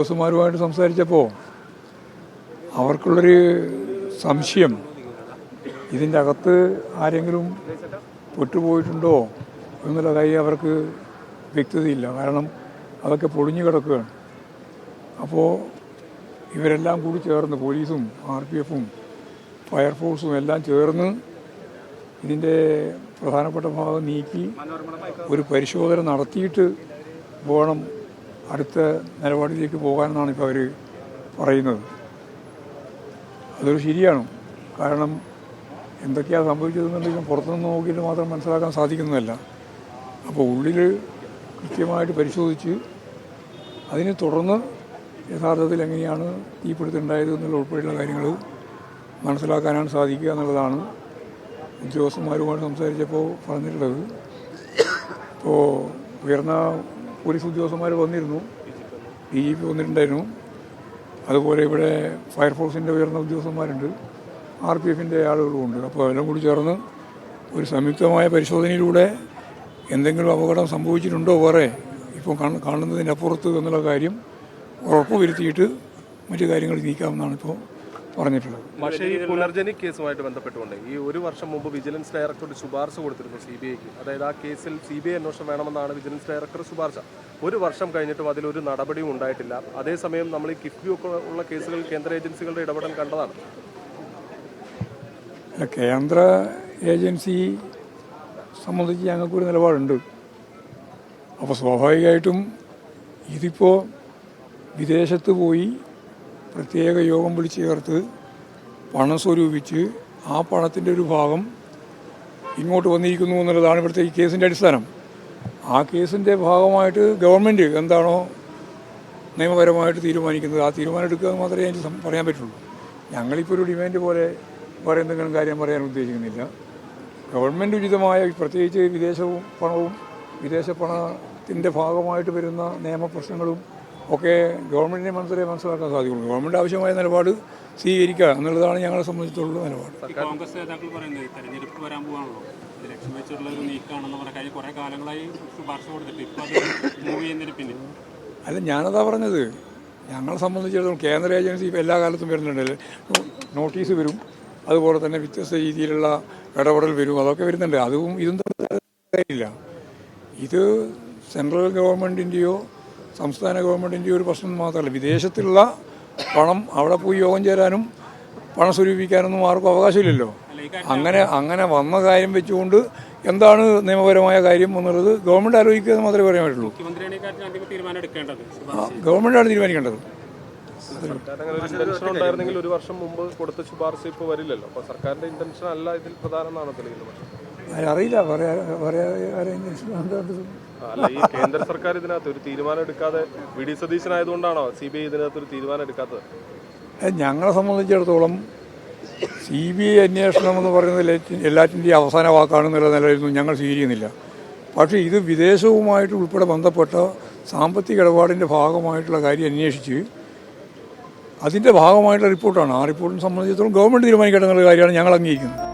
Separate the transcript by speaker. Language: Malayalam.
Speaker 1: ബോസുമാരുമായിട്ട് സംസാരിച്ചപ്പോൾ അവർക്കുള്ളൊരു സംശയം ഇതിന്റെ അകത്ത് ആരെങ്കിലും പെട്ടുപോയിട്ടുണ്ടോ എന്നുള്ള കാര്യം അവർക്ക് വ്യക്തതയില്ല. കാരണം അതൊക്കെ പൊളിഞ്ഞു കിടക്കുകയാണ്. അപ്പോൾ ഇവരെല്ലാം കൂടി ചേർന്ന് പോലീസും ആർ പി എഫും ഫയർഫോഴ്സും എല്ലാം ചേർന്ന് ഇതിന്റെ പ്രധാനപ്പെട്ട ഭാഗം നീക്കി ഒരു പരിശോധന നടത്തിയിട്ട് വേണം അടുത്ത നിലപാടിലേക്ക് പോകാനെന്നാണ് ഇപ്പോൾ അവർ പറയുന്നത്. അതൊരു ശരിയാണ്. കാരണം എന്തൊക്കെയാണ് സംഭവിച്ചതെന്നുണ്ടെങ്കിലും പുറത്തുനിന്ന് നോക്കിയിട്ട് മാത്രം മനസ്സിലാക്കാൻ സാധിക്കുന്നതല്ല. അപ്പോൾ ഉള്ളിൽ കൃത്യമായിട്ട് പരിശോധിച്ച് അതിനെ തുടർന്ന് യഥാർത്ഥത്തിൽ എങ്ങനെയാണ് തീപിടുത്തുണ്ടായത് എന്നുള്ള ഉൾപ്പെടെയുള്ള കാര്യങ്ങൾ മനസ്സിലാക്കാനാണ് സാധിക്കുക എന്നുള്ളതാണ് ഉദ്യോഗസ്ഥന്മാരുമായിട്ട് സംസാരിച്ചപ്പോൾ പറഞ്ഞിട്ടുള്ളത്. ഇപ്പോൾ ഉയർന്ന പോലീസ് ഉദ്യോഗസ്ഥന്മാർ വന്നിരുന്നു. ഡി ജി പി വന്നിട്ടുണ്ടായിരുന്നു. അതുപോലെ ഇവിടെ ഫയർഫോഴ്സിന്റെ ഉയർന്ന ഉദ്യോഗസ്ഥന്മാരുണ്ട്. ആർ പി എഫിന്റെ ആളുകളുമുണ്ട്. അപ്പോൾ എല്ലാം കൂടി ചേർന്ന് ഒരു സംയുക്തമായ പരിശോധനയിലൂടെ എന്തെങ്കിലും അപകടം സംഭവിച്ചിട്ടുണ്ടോ വേറെ ഇപ്പോൾ കാണുന്നതിനപ്പുറത്ത് എന്നുള്ള കാര്യം ഉറപ്പ് വരുത്തിയിട്ട് മറ്റു കാര്യങ്ങൾ നീക്കാമെന്നാണ് ഇപ്പോൾ പറഞ്ഞിട്ടുള്ളത്.
Speaker 2: പക്ഷേ ഈ പുനർജനി കേസുമായിട്ട് ബന്ധപ്പെട്ടുകൊണ്ട് ഈ ഒരു വർഷം മുമ്പ് വിജിലൻസ് ഡയറക്ടർ ശുപാർശ കൊടുത്തിരുന്നു സി ബി ഐക്ക്. അതായത് ആ കേസിൽ സി ബി ഐ അന്വേഷണം വേണമെന്നാണ് വിജിലൻസ് ഡയറക്ടർ ശുപാർശ. ഒരു വർഷം കഴിഞ്ഞിട്ടും അതിലൊരു നടപടിയും ഉണ്ടായിട്ടില്ല. അതേസമയം നമ്മൾ ഈ കിഫ്ബി ഒക്കെ ഉള്ള കേസുകൾ കേന്ദ്ര ഏജൻസികളുടെ ഇടപെടൽ കണ്ടതാണ്.
Speaker 1: കേന്ദ്ര ഏജൻസി സംബന്ധിച്ച് ഞങ്ങൾക്കൊരു നിലപാടുണ്ട്. അപ്പോൾ സ്വാഭാവികമായിട്ടും ഇതിപ്പോൾ വിദേശത്ത് പോയി പ്രത്യേക യോഗം വിളിച്ചു ചേർത്ത് പണം സ്വരൂപിച്ച് ആ പണത്തിന്റെ ഒരു ഭാഗം ഇങ്ങോട്ട് വന്നിരിക്കുന്നു എന്നുള്ളതാണ് ഇവിടുത്തെ ഈ കേസിന്റെ അടിസ്ഥാനം. ആ കേസിന്റെ ഭാഗമായിട്ട് ഗവൺമെന്റ് എന്താണോ നിയമപരമായിട്ട് തീരുമാനിക്കുന്നത് ആ തീരുമാനം എടുക്കുക മാത്രമേ എനിക്ക് പറയാൻ പറ്റുള്ളൂ. ഞങ്ങളിപ്പോൾ ഒരു ഡിമാൻഡ് പോലെ വേറെ എന്തെങ്കിലും കാര്യം പറയാൻ ഉദ്ദേശിക്കുന്നില്ല. ഗവൺമെന്റ് ഉചിതമായ പ്രത്യേകിച്ച് വിദേശവും പണവും വിദേശ പണത്തിന്റെ ഭാഗമായിട്ട് വരുന്ന നിയമപ്രശ്നങ്ങളും ഒക്കെ ഗവൺമെന്റിനെ മന്ത്രിയെ മനസ്സിലാക്കാൻ സാധിക്കുള്ളൂ. ഗവൺമെന്റ് ആവശ്യമായ നിലപാട് സ്വീകരിക്കുക എന്നുള്ളതാണ് ഞങ്ങളെ സംബന്ധിച്ചുള്ള നിലപാട്.
Speaker 3: കോൺഗ്രസ് നേതാക്കൾ പറയുന്നത് തെരഞ്ഞെടുപ്പ് വരാൻ പോകാണല്ലോ ലക്ഷ്യം വെച്ചുള്ള ഒരു നീക്കാണെന്ന് പറഞ്ഞ കാര്യം കുറെ കാലങ്ങളായി ശുപാർശ കൊടുത്തിട്ട് ഇപ്പൊ അത് മൂവ് ചെയ്യുന്നതിന് പിന്നെ
Speaker 1: അല്ല ഞാനതാ പറഞ്ഞത്. ഞങ്ങളെ സംബന്ധിച്ചിടത്തോളം കേന്ദ്ര ഏജൻസി ഇപ്പോൾ എല്ലാ കാലത്തും വരുന്നുണ്ട്. നോ- നോട്ടീസ് വരും. അതുപോലെ തന്നെ വ്യത്യസ്ത രീതിയിലുള്ള ഇടപെടൽ വരും. അതൊക്കെ വരുന്നുണ്ട്. അതും ഇതും ഇല്ല. ഇത് സെൻട്രൽ ഗവൺമെന്റിന്റെയോ സംസ്ഥാന ഗവൺമെന്റിന്റെ ഒരു പ്രശ്നം മാത്രമല്ല. വിദേശത്തുള്ള പണം അവിടെ പോയി യോഗം ചേരാനും പണം സ്വരൂപിക്കാനൊന്നും ആർക്കും അവകാശമില്ലല്ലോ. അങ്ങനെ അങ്ങനെ വന്ന കാര്യം വെച്ചുകൊണ്ട് എന്താണ് നിയമപരമായ കാര്യം എന്നുള്ളത് ഗവൺമെന്റ് ആലോചിക്കുക എന്ന് മാത്രമേ പറയാൻ പറ്റുള്ളൂ. ഗവൺമെന്റാണ് തീരുമാനിക്കേണ്ടത്.
Speaker 2: ഒരു ഇന്റൻഷൻ ഉണ്ടായിരുന്നെങ്കിൽ ഒരു വർഷം മുമ്പ് കൊടുത്ത ശുപാർശ ഇപ്പോൾ വരില്ലല്ലോ. അപ്പോൾ സർക്കാരിന്റെ ഇന്റൻഷൻ അല്ല ഇതിൽ പ്രധാനം എന്നാണ് തെളിയുന്നത്?
Speaker 1: അറിയില്ല പറയാ പറയാ
Speaker 2: അല്ല ഈ കേന്ദ്ര സർക്കാർ ഇതിനകത്ത് ഒരു തീരുമാനം എടുക്കാതെ വി ഡി സതീശനായതുകൊണ്ടാണോ സി ബി ഐ ഇതിനകത്ത് ഒരു തീരുമാനം എടുക്കാത്തത്?
Speaker 1: ഞങ്ങളെ സംബന്ധിച്ചിടത്തോളം സി ബി ഐ അന്വേഷണം എന്ന് പറയുന്നത് എല്ലാറ്റി- എല്ലാറ്റിന്റെയും അവസാന വാക്കാണെന്നുള്ള നിലയിലൊന്നും ഞങ്ങൾ സ്വീകരിക്കുന്നില്ല. പക്ഷേ ഇത് വിദേശവുമായിട്ട് ഉൾപ്പെടെ ബന്ധപ്പെട്ട സാമ്പത്തിക ഇടപാടിന്റെ ഭാഗമായിട്ടുള്ള കാര്യം അന്വേഷിച്ച് അതിന്റെ ഭാഗമായിട്ടുള്ള റിപ്പോർട്ടാണ്. ആ റിപ്പോർട്ടിനെ സംബന്ധിച്ചിടത്തോളം ഗവൺമെന്റ് തീരുമാനിക്കേണ്ട എന്നുള്ള കാര്യമാണ് ഞങ്ങൾ അംഗീകരിക്കുന്നത്.